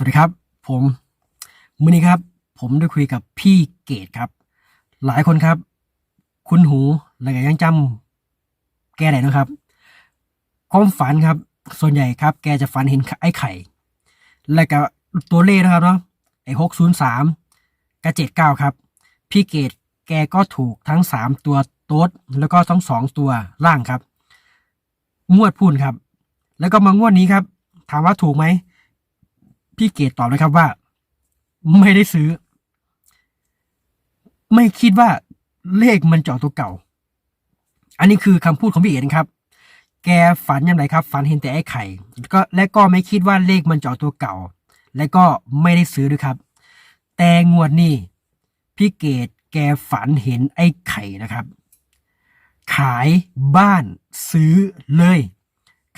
สวัสดีครับ ผมมื่อนี้ครับ ผมได้คุยกับพี่เกดครับ หลายคนครับ คุ้นหูและก็ยังจำแกได้นะครับ ความฝันครับ ส่วนใหญ่ครับ แกจะฝันเห็นไอ้ไข่ และก็ตัวเลขนะครับเนาะไอ้หกศูนย์สามกับเจ็ดเก้าครับ พี่เกดแกก็ถูกทั้งสามตัวโต๊ดแล้วก็ทั้งสองตัวล่างครับ งวดพูนครับ แล้วก็มางวดนี้ครับ ถามว่าถูกไหม พี่เกดตอบเลยครับว่า ไม่ได้ซื้อ ไม่คิดว่าเลขมันเจาะตัวเก่า อันนี้คือคำพูดของพี่เอกนะครับ แกฝันยังไงครับ ฝันเห็นแต่ไอ้ไข่ก็และก็ไม่คิดว่าเลขมันเจาะตัวเก่า และก็ไม่ได้ซื้อด้วยครับ แต่งวดนี้พี่เกดแกฝันเห็นไอ้ไข่นะครับ ขายบ้านซื้อเลย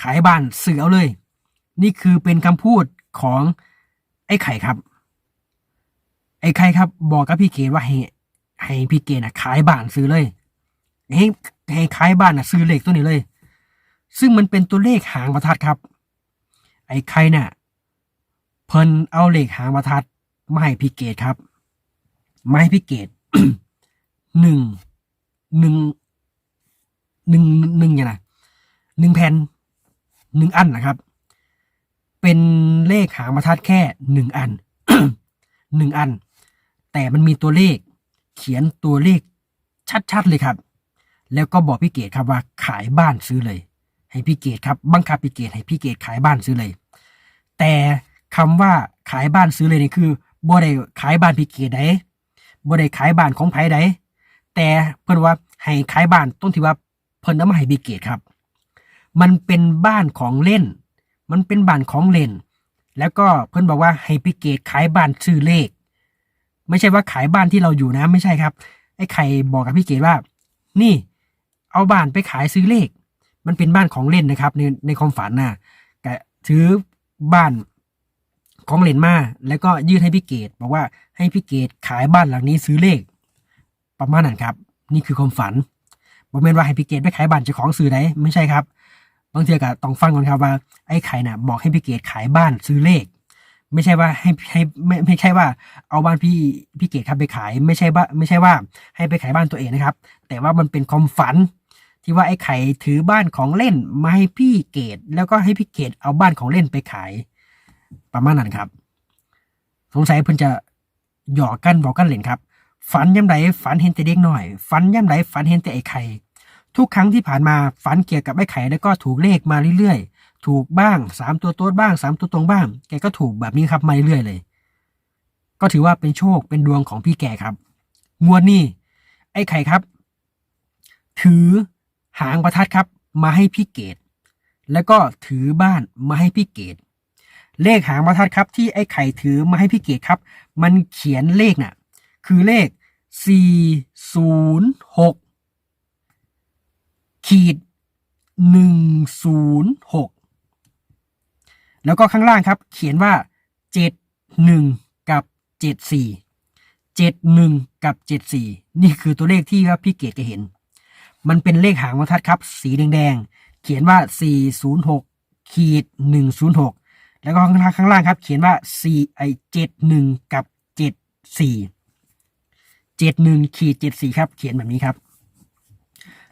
ขายบ้านซื้อเอาเลย นี่คือเป็นคำพูดของ อ้ไข่ครับ ไอ้ไข่ครับ บอกกับพี่เกดว่าให้ให้พี่เกดนะขายบ้านซื้อเลยให้ให้ขายบ้านนะซื้อเลขตัวนี้เลย ซึ่งมันเป็นตัวเลขหางประทัดครับ ไอ้ไข่น่ะเพิ่นเอาเลขหางประทัดมาให้พี่เกดครับมาให้พี่เกดหนึ่งหนึ่งหนึ่งหนึ่งอย่างนะหนึ่งแผ่นหนึ่งอันนะครับ เป็นเลขหางประทัดแค่หนึ่งอันหนึ่งอัน แต่มันมีตัวเลข เขียนตัวเลขชัดๆเลยครับ แล้วก็บอกพี่เกดครับว่าขายบ้านซื้อเลย ให้พี่เกดครับบังคับพี่เกดให้พี่เกดขายบ้านซื้อเลย แต่คำว่าขายบ้านซื้อเลยนี่คือบ่ได้ขายบ้านพี่เกดได้บ่ได้ขายบ้านของไผใดแต่เพิ่นว่าให้ขายบ้านต้นที่ว่าเพิ่นเอามาให้พี่เกดครับ มันเป็นบ้านของเล่น มันเป็นบ้านของเล่น แล้วก็เพื่อนบอกว่าให้พี่เกดขายบ้านซื้อเลข ไม่ใช่ว่าขายบ้านที่เราอยู่นะไม่ใช่ครับ ไอ้ไข่บอกกับพี่เกดว่า นี่ เอาบ้านไปขายซื้อเลข มันเป็นบ้านของเล่นนะครับ ในในความฝันน่ะก็ถือบ้านของเล่นมาแล้วก็ยื่นให้พี่เกดบอกว่าให้พี่เกดขายบ้านหลังนี้ซื้อเลข ประมาณนั้นครับ นี่คือความฝันบอกเมนว่าให้พี่เกดไปขายบ้านเจ้าของซื้อไหนไม่ใช่ครับ บางทีก็ต้องฟังก่อนครับว่าไอ้ไข่น่ะบอกให้พี่เกดขายบ้านซื้อเลข ไม่ใช่ว่าให้ให้ไม่ไม่ใช่ว่า เอาบ้านพี่พี่เกดครับไปขาย ไม่ใช่ว่าไม่ใช่ว่าให้ไปขายบ้านตัวเองนะครับ แต่ว่ามันเป็นความฝัน ที่ว่าไอ้ไข่ถือบ้านของเล่นมาให้พี่เกดแล้วก็ให้พี่เกดเอาบ้านของเล่นไปขาย ประมาณนั้นครับ สงสัยเพิ่นจะหยอกกันบอกกันเล่นครับ ฝันย่ำใดฝันเห็นแต่เด็กหน่อย ฝันย่ำใดฝันเห็นแต่ไอ้ไข่ ทุกครั้งที่ผ่านมาฝันเกี่ยวกับไอ้ไข่แล้วก็ถูกเลขมาเรื่อยๆ ถูกบ้างสามตัวโต๊ดบ้างสามตัวตรงบ้าง แกก็ถูกแบบนี้ครับมาเรื่อยๆเลย ก็ถือว่าเป็นโชคเป็นดวงของพี่แกครับงวดนี้ไอ้ไข่ครับ ถือหางประทัดครับ มาให้พี่เกดแล้วก็ถือบ้านมาให้พี่เกดเลขหางประทัดครับ ที่ไอ้ไข่ถือมาให้พี่เกดครับ มันเขียนเลขน่ะ คือเลขสี่ศูนย์หก ขีดหนึ่งศูนย์หกแล้วก็ข้างล่างครับ เขียนว่าเจ็ดหนึ่งกับเจ็ดสี่เจ็ดหนึ่งกับเจ็ดสี่นี่คือตัวเลขที่ว่าพี่เกดจะเห็น มันเป็นเลขหางประทัดครับ สีแดงๆเขียนว่าสี่ศูนย์หกขีดหนึ่งศูนย์หกแล้วก็ข้างล่างข้างล่างครับ เขียนว่าสี่ไอเจ็ดหนึ่งกับเจ็ดสี่เจ็ดหนึ่งขีดเจ็ดสี่ครับ เขียนแบบนี้ครับ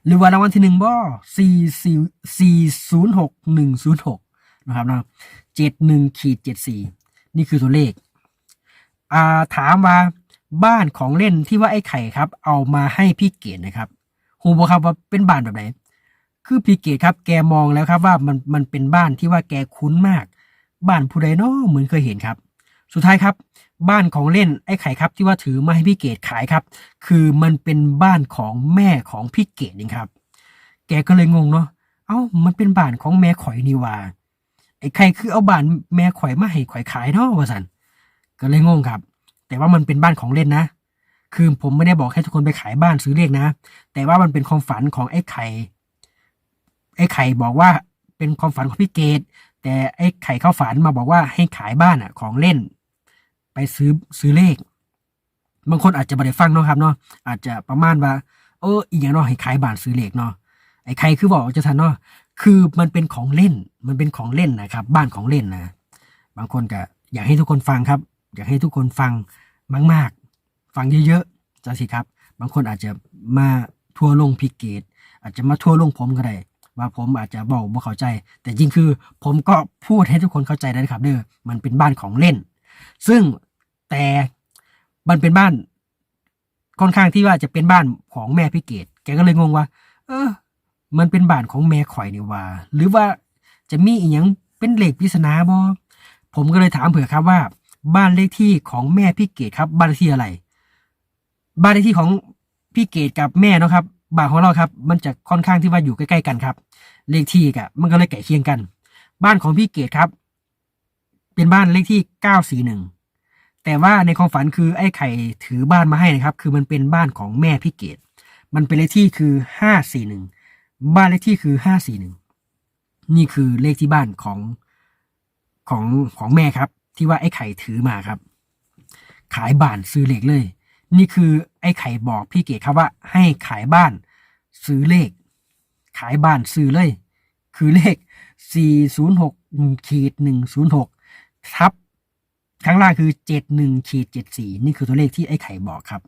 หรือว่ารางวัลที่หนึ่งบ่สี่สี่สี่ศูนย์หกหนึ่งศูนย์หกนะครับนะเจ็ดหนึ่งขีดเจ็ดสี่นี่คือตัวเลข อ่าถามว่าบ้านของเล่นที่ว่าไอ้ไข่ครับ เอามาให้พี่เกดนะครับหูบอกครับว่าเป็นบ้านแบบไหน คือพี่เกดครับ แกมองแล้วครับว่ามันมันเป็นบ้านที่ว่าแกคุ้นมาก บ้านผู้ใดเนาะเหมือนเคยเห็นครับ สุดท้ายครับ บ้านของเล่นไอ้ไข่ครับ ที่ว่าถือมาให้พี่เกดขายครับ คือมันเป็นบ้านของแม่ของพี่เกดเองครับ แกก็เลยงงเนาะเอ้ามันเป็นบ้านของแม่ข่อยนี่ว่าไอ้ไข่คือเอาบ้านแม่ข่อยมาให้ข่อยขายเนาะว่าสันก็เลยงงครับ แต่ว่ามันเป็นบ้านของเล่นนะคือผมไม่ได้บอกให้ทุกคนไปขายบ้านซื้อเลขนะ แต่ว่ามันเป็นความฝันของไอ้ไข่ ไอ้ไข่บอกว่าเป็นความฝันของพี่เกดแต่ไอ้ไข่เข้าฝันมาบอกว่าให้ขายบ้านอะ ของเล่น ไปซื้อซื้อเลข บางคนอาจจะไม่ได้ฟังเนาะครับเนาะอาจจะประมาณว่าเอออีกอย่างเนาะให้ขายบ้านซื้อเลขเนาะไอ้ใครคือบอกจะทันเนาะคือมันเป็นของเล่น มันเป็นของเล่นนะครับ บ้านของเล่นนะ บางคนก็อยากให้ทุกคนฟังครับ อยากให้ทุกคนฟังมาก ๆ ฟังเยอะๆจังสิครับ บางคนอาจจะมาทัวร์ลงพิเกต อาจจะมาทัวร์ลงผมก็ได้ว่าผมอาจจะบอกบ่เข้าใจ แต่จริงคือ ผมก็พูดให้ทุกคนเข้าใจได้ครับ เด้อมันเป็นบ้านของเล่น ซึ่งแต่มันเป็นบ้านค่อนข้างที่ว่าจะเป็นบ้านของแม่พี่เกดแกก็เลยงงว่า เออ มันเป็นบ้านของแม่ข่อยนี่ว่า หรือว่าจะมีอีกอย่างเป็นเหล็กปริศนาบ่ผมก็เลยถามเผื่อครับว่า บ้านเลขที่ของแม่พี่เกดครับ บ้านเลขที่อะไร บ้านเลขที่ของพี่เกดกับแม่เนาะครับบ้านของเราครับ มันจะค่อนข้างที่ว่าอยู่ใกล้ๆกันครับ เลขที่กับมันก็เลยใกล้เคียงกัน บ้านของพี่เกดครับ เป็นบ้านเลขที่เก้าสี่หนึ่งแต่ว่าในความฝันคือไอ้ไข่ถือบ้านมาให้นะครับ คือมันเป็นบ้านของแม่พี่เกดมันเป็นเลขที่คือห้าสี่หนึ่งบ้านเลขที่คือห้าสี่หนึ่งนี่คือเลขที่บ้านของของของแม่ครับ ที่ว่าไอ้ไข่ถือมาครับ ขายบ้านซื้อเลขเลย นี่คือไอ้ไข่บอกพี่เกดครับว่า ให้ขายบ้านซื้อเลข ขายบ้านซื้อเลย คือเลข 406ขีด106 ทับข้างล่างคือ71ขีด74นี่คือตัวเลขที่ไอ้ไข่บอกครับ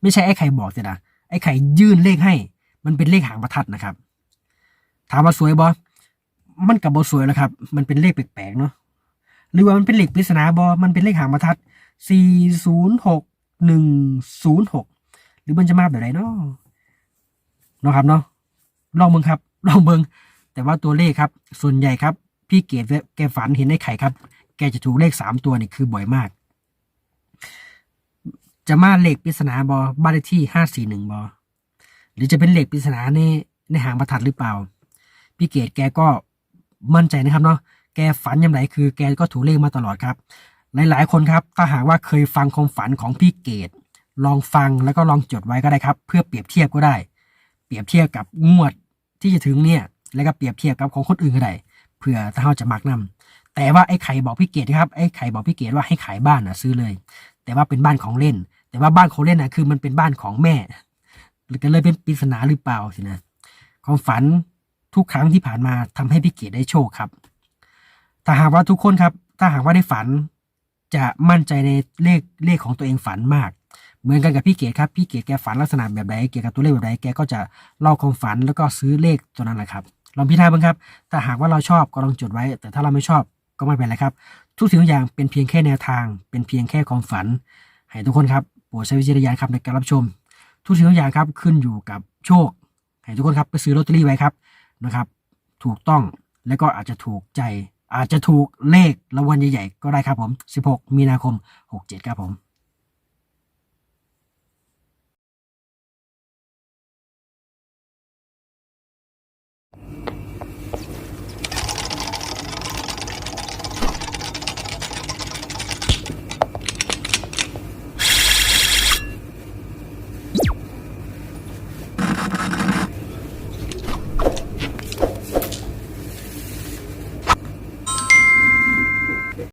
ไม่ใช่ไอ้ไข่บอกแต่นะไอ้ไข่ยื่นเลขให้ มันเป็นเลขหางประทัดนะครับ ถามว่าสวยบอมันกับบอสวยแล้วครับ มันเป็นเลขแปลกๆเนาะหรือว่ามันเป็นเลขปริศนาบอมันเป็นเลขหางประทัด406 106หรือมันจะมาแบบไหนเนาะเนาะครับเนาะลองเบิ่งครับ ลองเบิ่งแต่ว่าตัวเลขครับ ส่วนใหญ่ครับ พี่เกดแกฝันเห็นไอ้ไข่ครับ แกจะถูกเลขสามตัวนี่คือบ่อยมาก จะมาเลขปริศนาบอบ้านเลขที่ห้าสี่หนึ่งบอหรือจะเป็นเลขปริศนาในในหางประทัดหรือเปล่า พี่เกดแกก็มั่นใจนะครับเนาะแกฝันยามไหนคือแกก็ถูกเลขมาตลอดครับ หลาย ๆ คนครับถ้าหากว่าเคยฟังความฝันของพี่เกดลองฟังแล้วก็ลองจดไว้ก็ได้ครับ เพื่อเปรียบเทียบก็ได้ เปรียบเทียบกับงวดที่จะถึงเนี่ย แล้วก็เปรียบเทียบกับของคนอื่นก็ได้เผื่อถ้าเราจะมักนำ แต่ว่าไอ้ไข่บอกพี่เกดนะครับไอ้ไข่บอกพี่เกดว่าให้ขายบ้านนะซื้อเลย แต่ว่าเป็นบ้านของเล่น แต่ว่าบ้านของเล่นนะคือมันเป็นบ้านของแม่หรือก็เลยเป็นปริศนาหรือเปล่าสินะความฝันทุกครั้งที่ผ่านมาทำให้พี่เกดได้โชคครับ ถ้าหากว่าทุกคนครับ ถ้าหากว่าได้ฝัน จะมั่นใจในเลขเลขของตัวเองฝันมาก เหมือนกันกับพี่เกดครับพี่เกดแกฝันลักษณะแบบใดเกี่ยวกับตัวเลขแบบใดแกก็จะเล่าความฝันแล้วก็ซื้อเลขตัวนั้นแหละครับลองพิจารณาบ้างครับ ถ้าหากว่าเราชอบก็ลองจดไว้ แต่ถ้าเราไม่ชอบ ก็ไม่เป็นไรครับ ทุกสิ่งทุกอย่างเป็นเพียงแค่แนวทาง เป็นเพียงแค่ความฝัน ให้ทุกคนครับโปรดใช้วิจารณญาณครับในการรับชม ทุกสิ่งทุกอย่างครับขึ้นอยู่กับโชค ให้ทุกคนครับไปซื้อลอตเตอรี่ไว้ครับนะครับ ถูกต้องแล้วก็อาจจะถูกใจอาจจะถูกเลขรางวัลใหญ่ๆก็ได้ครับผม 16 มีนาคม 67 ครับผม